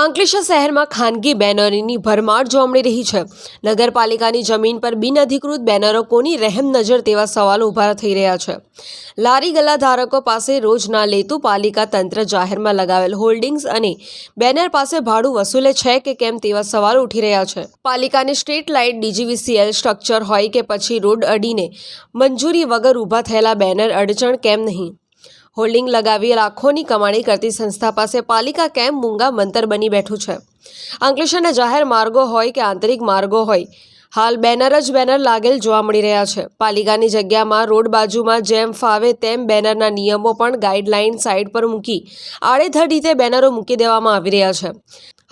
અંકલેશ્વર શહેરમાં ખાનગી બેનરોની ભરમાર જોવા મળી રહી છે. નગરપાલિકાની જમીન પર બિનઅધિકૃત બેનરો કોની રહેમ નજર તેવા સવાલો ઊભા થઈ રહ્યા છે. લારી ગલ્લા ધારકો પાસે રોજ ના લેતું પાલિકા તંત્ર જાહેરમાં લગાવેલ હોલ્ડિંગ્સ અને બેનર પાસે ભાડું વસૂલે છે કે કેમ તેવા સવાલ ઉઠી રહ્યા છે. પાલિકાની સ્ટ્રીટ લાઇટ ડીજીવીસીએલ સ્ટ્રક્ચર હોય કે પછી રોડ અડીને મંજૂરી વગર ઊભા થયેલા બેનર અડચણ કેમ નહીં? હોલ્ડિંગ લગાવી લાખોની કમાણી કરતી સંસ્થા પાસે પાલિકા કેમ મૂંગા મંતર બની બેઠું છે. અંકલેશ્વરના જાહેર માર્ગો હોય કે આંતરિક માર્ગો હોય, હાલ બેનર જ બેનર લાગેલ જોવા મળી રહ્યા છે. પાલિકાની જગ્યામાં રોડ બાજુમાં જેમ ફાવે તેમ બેનરના નિયમો પણ ગાઈડલાઇન સાઇડ પર મૂકી આડેધડ રીતે બેનરો મૂકી દેવામાં આવી રહ્યા છે.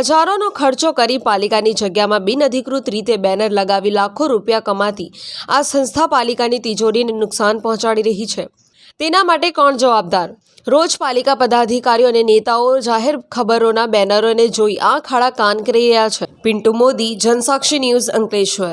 હજારોનો ખર્ચો કરી પાલિકાની જગ્યામાં બિનઅધિકૃત રીતે બેનર લગાવી લાખો રૂપિયા કમાતી આ સંસ્થા પાલિકાની તિજોરીને નુકસાન પહોંચાડી રહી છે. તેના માટે કોણ જવાબદાર? રોજ પાલિકા પદાધિકારીઓ અને નેતાઓ જાહેર ખબરોના બેનરોને જોઈ આ ખાડા કાન કરી રહ્યા છે. પિન્ટુ મોદી, જનસાક્ષી ન્યૂઝ અંકલેશ્વર.